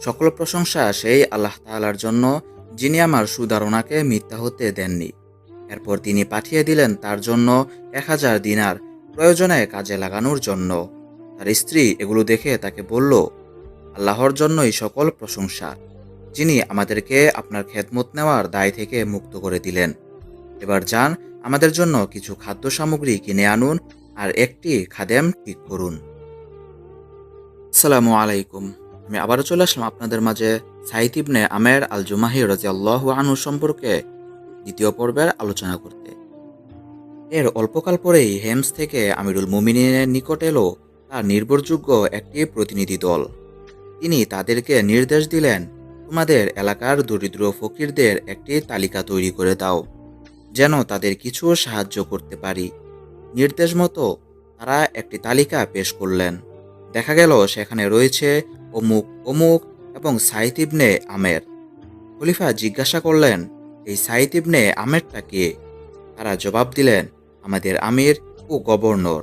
সকল প্রশংসা সেই আল্লাহ তাআলার জন্য, যিনি আমার সুধারণাকে মিথ্যা হতে দেননি। এরপর তিনি পাঠিয়ে দিলেন তার জন্য এক হাজার দিনার প্রয়োজনে কাজে লাগানোর জন্য। তার স্ত্রী এগুলো দেখে তাকে বলল, আল্লাহর জন্যই সকল প্রশংসা, যিনি আমাদেরকে আপনার খেদমত নেওয়ার দায় থেকে মুক্ত করে দিলেন। এবার যান, আমাদের জন্য কিছু খাদ্য সামগ্রী কিনে আনুন আর একটি খাদেম ঠিক করুন। আসসালামু আলাইকুম। আমি আবারও চলে আসলাম আপনাদের মাঝে সাইদ ইবনে আমের আল জুমাহি রাজি আল্লাহ আনু সম্পর্কে দ্বিতীয় পর্বের আলোচনা করতে। এর অল্পকাল পরেই হেমস থেকে আমিরুল মুমিনের নিকট এলো তার নির্ভরযোগ্য একটি প্রতিনিধি দল। তিনি তাদেরকে নির্দেশ দিলেন, তোমাদের এলাকার দরিদ্র ফকিরদের একটি তালিকা তৈরি করে দাও, যেন তাদের কিছু সাহায্য করতে পারি। নির্দেশ মতো তারা একটি তালিকা পেশ করলেন। দেখা গেল সেখানে রয়েছে অমুক অমুক এবং সাইদ ইবনে আমের। খলিফা জিজ্ঞাসা করলেন, এই সাইদ ইবনে আমেরটা কে? তারা জবাব দিলেন, আমাদের আমির ও গভর্নর।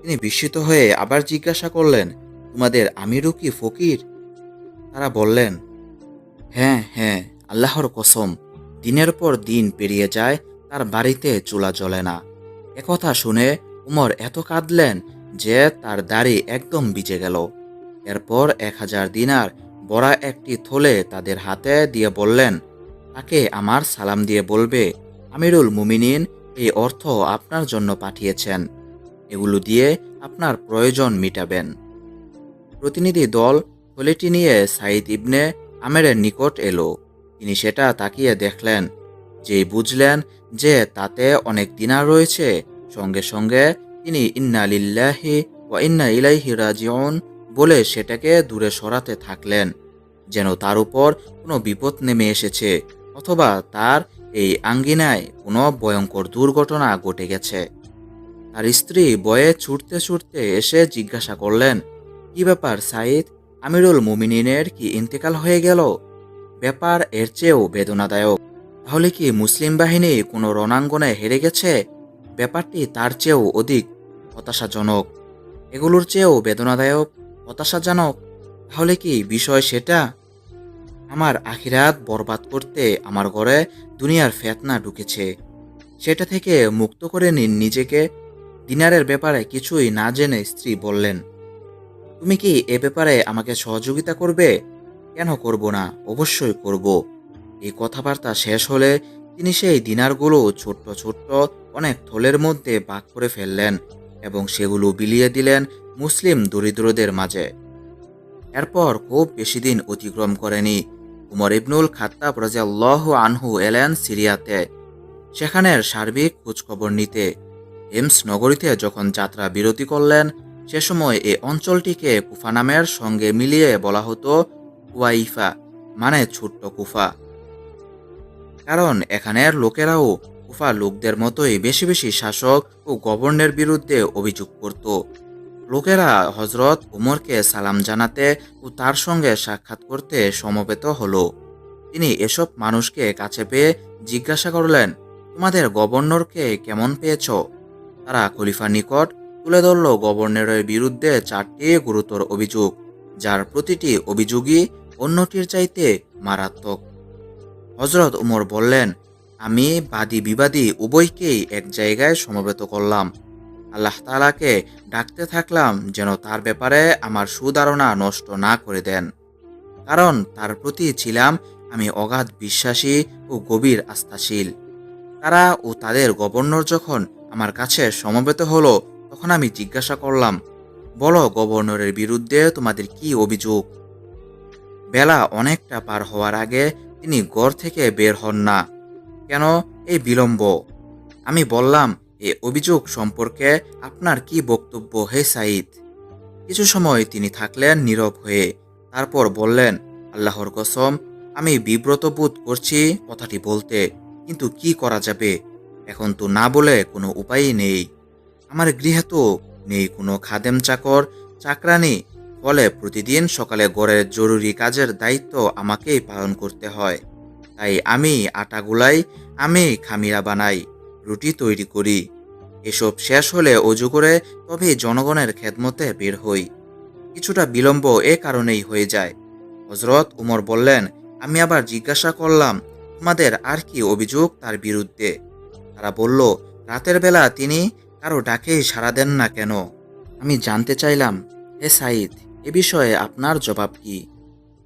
তিনি বিস্মিত হয়ে আবার জিজ্ঞাসা করলেন, তোমাদের আমিরও কি ফকির? তারা বললেন হ্যাঁ হ্যাঁ আল্লাহর কসম, দিনের পর দিন পেরিয়ে যায়, তার বাড়িতে চুলা জ্বলে না। একথা শুনে উমর এত কাঁদলেন যে তার দাড়ি একদম ভিজে গেল। এরপর এক হাজার দিনার বড়া একটি থলে তাদের হাতে দিয়ে বললেন, তাকে আমার সালাম দিয়ে বলবে, আমিরুল মুমিনিন এই অর্থ আপনার জন্য পাঠিয়েছেন। এগুলো দিয়ে আপনার প্রয়োজন মিটাবেন। প্রতিনিধি দল থলেটি নিয়ে সাইদ ইবনে আমেরের নিকট এলো। তিনি সেটা তাকিয়ে দেখলেন, যেই বুঝলেন যে তাতে অনেক দিনার রয়েছে। সঙ্গে সঙ্গে তিনি ইন্না লিল্লাহি ও ইন্না ইলাইহি রাজিউন বলে সেটাকে দূরে সরাতে থাকলেন, যেন তার উপর কোনো বিপদ নেমে এসেছে, অথবা তার এই আঙ্গিনায় কোনো ভয়ঙ্কর দুর্ঘটনা ঘটে গেছে। তার স্ত্রী বয়ে ছুটতে ছুটতে এসে জিজ্ঞাসা করলেন, কি ব্যাপার সাইদ আমিরুল মুমিনিনের কি ইন্তেকাল হয়ে গেল? ব্যাপার এর চেয়েও বেদনাদায়ক। তাহলে কি মুসলিম বাহিনী কোনো রণাঙ্গনে হেরে গেছে? ব্যাপারটি তার চেয়েও অধিক হতাশাজনক। এগুলোর চেয়েও বেদনাদায়ক হতাশাজনক? তাহলে কি বিষয় সেটা? আমার আখিরাত বরবাদ করতে আমার ঘরে দুনিয়ার ফেতনা ঢুকেছে। সেটা থেকে মুক্ত করে নিন নিজেকে। দিনারের ব্যাপারে কিছুই না জেনে স্ত্রী বললেন, তুমি কি এ ব্যাপারে আমাকে সহযোগিতা করবে? কেন করব না? অবশ্যই করব। এই কথাবার্তা শেষ হলে তিনি সেই দিনারগুলো ছোট্ট ছোট্ট অনেক থলের মধ্যে ভাগ করে ফেললেন এবং সেগুলো বিলিয়ে দিলেন মুসলিম দরিদ্রদের মাঝে। এরপর খুব বেশি দিন অতিক্রম করেনি উমর ইবনুল খাত্তাব রাজিয়াল্লাহ আনহু এলেন সিরিয়াতে। সেখানের সার্বিক খোঁজখবর নিতে। হেমস নগরীতে যখন যাত্রা বিরতি করলেন, সে সময় এই অঞ্চলটিকে কুফা নামের সঙ্গে মিলিয়ে বলা হতো কুয়াইফা মানে ছোট্ট কুফা। কারণ এখানের লোকেরাও কুফা লোকদের মতোই বেশি বেশি শাসক ও গভর্নের বিরুদ্ধে অভিযোগ করত। লোকেরা হজরত উমরকে সালাম জানাতে ও তার সঙ্গে সাক্ষাৎ করতে সমবেত হলো। তিনি এসব মানুষকে কাছে পেয়ে জিজ্ঞাসা করলেন, তোমাদের গভর্নরকে কেমন পেয়েছ? তারা খলিফার নিকট তুলে ধরল গভর্নরের বিরুদ্ধে চারটি গুরুতর অভিযোগ, যার প্রতিটি অভিযোগই অন্যটির চাইতে মারাত্মক। হজরত উমর বললেন, আমি বাদী বিবাদী উভয়কেই এক জায়গায় সমবেত করলাম। আল্লাহ তালাকে ডাকতে থাকলাম যেন তার ব্যাপারে আমার সুধারণা নষ্ট না করে দেন। কারণ তার প্রতি ছিলাম আমি অগাধ বিশ্বাসী ও গভীর আস্থাশীল। তারা ও তাদের গভর্নর যখন আমার কাছে সমবেত হলো, তখন আমি জিজ্ঞাসা করলাম, বলো গভর্নরের বিরুদ্ধে তোমাদের কি অভিযোগ? বেলা অনেকটা পার হওয়ার আগে তিনি ঘর থেকে বের হন না। কেন? এই বিলম্ব? আমি বললাম এ অভিযোগ সম্পর্কে আপনার কি বক্তব্য হে সাইদ কিছু সময় তিনি থাকলেন নীরব হয়ে, তারপর বললেন, আল্লাহর কসম, আমি বিব্রত বোধ করছি কথাটি বলতে, কিন্তু কি করা যাবে? এখন তো না বলে কোনো উপায়ই নেই। আমার গৃহে তো নেই কোনো খাদেম চাকর, চাকরানি, ফলে প্রতিদিন সকালে গড়ের জরুরি কাজের দায়িত্ব আমাকেই পালন করতে হয়। তাই আমি আটা গুলাই আমি খামিরা বানাই। রুটি তৈরি করি। এসব শেষ হলে অজু করে তবে জনগণের খেদমতে বের হই। কিছুটা বিলম্ব এ কারণেই হয়ে যায়। হজরত উমর বললেন, আমি আবার জিজ্ঞাসা করলাম, তোমাদের আর কি অভিযোগ তার বিরুদ্ধে? তারা বলল, রাতের বেলা তিনি কারও ডাকেই সাড়া দেন না কেন? আমি জানতে চাইলাম, হে সাইদ এ বিষয়ে আপনার জবাব কি?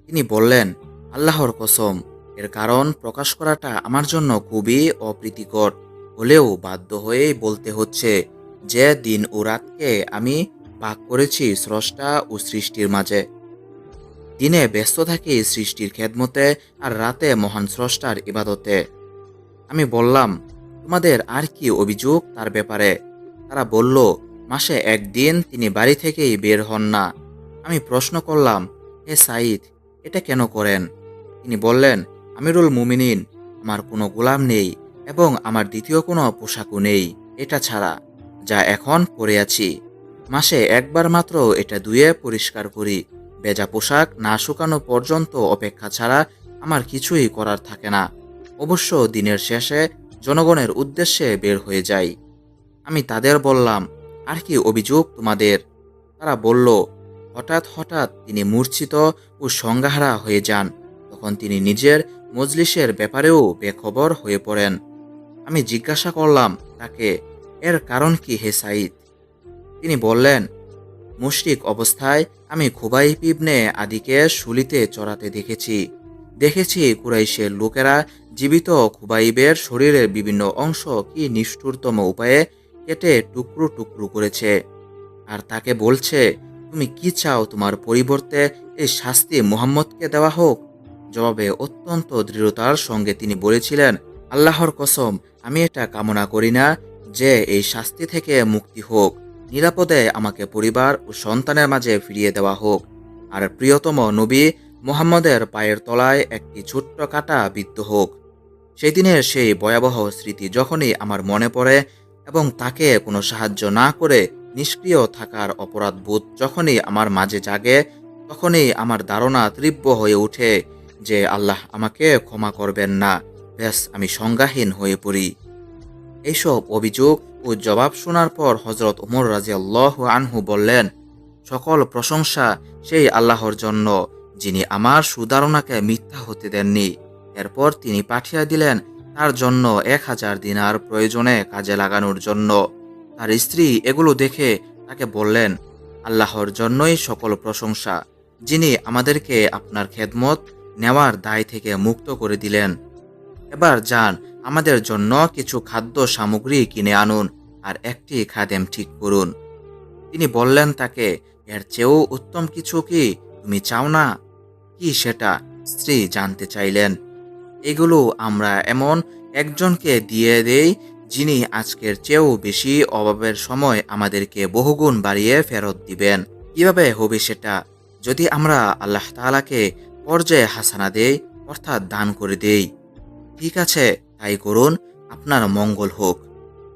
তিনি বললেন, আল্লাহর কসম, এর কারণ প্রকাশ করাটা আমার জন্য খুবই অপ্রীতিকর। হলেও বাধ্য হয়েই বলতে হচ্ছে, যে দিন ও রাতকে আমি ভাগ করেছি স্রষ্টা ও সৃষ্টির মাঝে। দিনে ব্যস্ত থাকি সৃষ্টির খেদমতে আর রাতে মহান স্রষ্টার ইবাদতে। আমি বললাম, তোমাদের আর কি অভিযোগ তার ব্যাপারে? তারা বলল, মাসে একদিন তিনি বাড়ি থেকেই বের হন না। আমি প্রশ্ন করলাম, হে সাইদ এটা কেন করেন? তিনি বললেন, আমিরুল মুমিনিন, আমার কোনো গোলাম নেই। এবং আমার দ্বিতীয় কোনো পোশাকও নেই, এটা ছাড়া, যা এখন পরে আছি। মাসে একবার মাত্র এটা ধুয়ে পরিষ্কার করি। ভেজা পোশাক না শুকানো পর্যন্ত অপেক্ষা ছাড়া আমার কিছুই করার থাকে না। অবশ্য দিনের শেষে জনগণের উদ্দেশ্যে বের হয়ে যাই। আমি তাদের বললাম, আর কি অভিযোগ তোমাদের? তারা বলল, হঠাৎ হঠাৎ তিনি মূর্ছিত ও সংজ্ঞাহারা হয়ে যান। তখন তিনি নিজের মজলিসের ব্যাপারেও বেখবর হয়ে পড়েন। আমি জিজ্ঞাসা করলাম, তাকে, এর কারণ কি হে সাইদ তিনি বললেন, মুশরিক অবস্থায় আমি খুবাই পিবনে আদিকে শুলিতে চড়াতে দেখেছি। দেখেছি কুরাইশের লোকেরা জীবিত খুবাইবের শরীরের বিভিন্ন অংশ কি নিষ্ঠুরতম উপায়ে কেটে টুকরো টুকরো করেছে। আর তাকে বলছে, তুমি কি চাও তোমার পরিবর্তে এই শাস্তি মুহাম্মদকে দেওয়া হোক? জবাবে অত্যন্ত দৃঢ়তার সঙ্গে তিনি বলেছিলেন আল্লাহর কসম, আমি এটা কামনা করি না যে এই শাস্তি থেকে মুক্তি হোক। নিরাপদে আমাকে পরিবার ও সন্তানের মাঝে ফিরিয়ে দেওয়া হোক। আর প্রিয়তম নবী মোহাম্মদের পায়ের তলায় একটি ছোট্ট কাটা বিদ্ধ হোক। সেই দিনের সেই ভয়াবহ স্মৃতি যখনই আমার মনে পড়ে এবং তাকে কোনো সাহায্য না করে নিষ্ক্রিয় থাকার অপরাধ বোধ যখনই আমার মাঝে জাগে, তখনই আমার ধারণা তীব্র হয়ে ওঠে যে আল্লাহ আমাকে ক্ষমা করবেন না। ব্যাস, আমি সংজ্ঞাহীন হয়ে পড়ি। এইসব অভিযোগ ও জবাব শোনার পর হজরত উমর রাজি আল্লাহ আনহু বললেন, সকল প্রশংসা সেই আল্লাহর জন্য, যিনি আমার সুধারণাকে মিথ্যা হতে দেননি। এরপর তিনি পাঠিয়ে দিলেন তার জন্য এক হাজার দিনার প্রয়োজনে কাজে লাগানোর জন্য। তার স্ত্রী এগুলো দেখে তাকে বললেন, আল্লাহর জন্যই সকল প্রশংসা, যিনি আমাদেরকে আপনার খেদমত নেওয়ার দায় থেকে মুক্ত করে দিলেন। এবার যান, আমাদের জন্য কিছু খাদ্য সামগ্রী কিনে আনুন আর একটি খাদেম ঠিক করুন। তিনি বললেন, তাকে, এর চেয়েও উত্তম কিছু কি? তুমি চাও না? কি সেটা? স্ত্রী জানতে চাইলেন। এগুলো আমরা এমন একজনকে দিয়ে দেই, যিনি আজকের চেয়েও বেশি অভাবের সময় আমাদেরকে বহুগুণ বাড়িয়ে ফেরত দিবেন। কীভাবে হবে সেটা? যদি আমরা আল্লাহ তাআলাকে পর্যায়ে হাসানা দেই, অর্থাৎ দান করে দেই ঠিক আছে, তাই করুন, আপনার মঙ্গল হোক।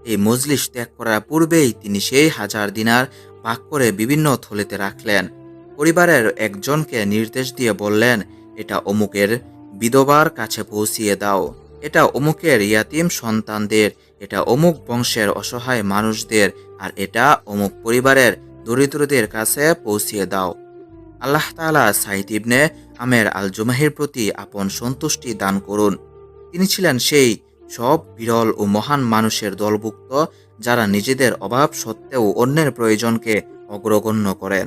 এই মজলিস ত্যাগ করার পূর্বেই তিনি সেই হাজার দিনার ভাগ করে বিভিন্ন থলেতে রাখলেন। পরিবারের একজনকে নির্দেশ দিয়ে বললেন, এটা অমুকের বিধবার কাছে পৌঁছিয়ে দাও। এটা অমুকের ইয়াতিম সন্তানদের, এটা অমুক বংশের অসহায় মানুষদের, আর এটা অমুক পরিবারের দরিদ্রদের কাছে পৌঁছিয়ে দাও। আল্লাহ তাআলা সাইদ ইবনে আমের আল জুমাহির প্রতি আপন সন্তুষ্টি দান করুন। তিনি ছিলেন সেই সব বিরল ও মহান মানুষের দলভুক্ত যারা নিজেদের অভাব সত্ত্বেও অন্যের প্রয়োজনকে অগ্রগণ্য করেন।